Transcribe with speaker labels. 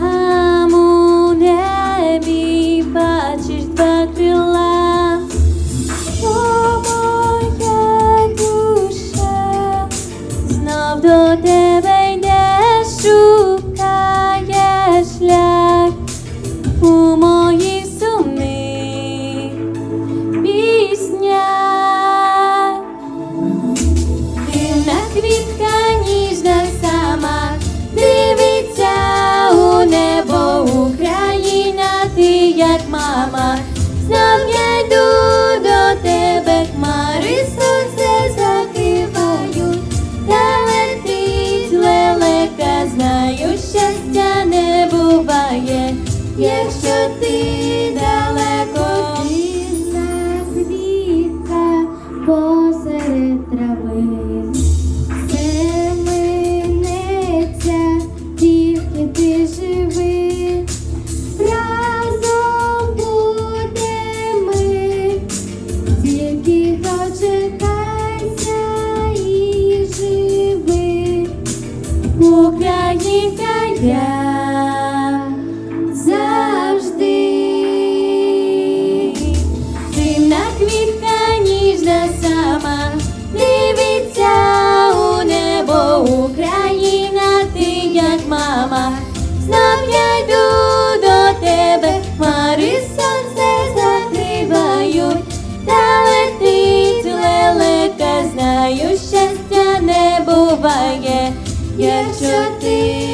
Speaker 1: llorar. Завжди. Дивна квітка ніжна сама дивиться у небо Україна, ти як мама. Знов я йду до тебе, хмари сонце закривають, та летить знаю, щастя не буває, якщо ти.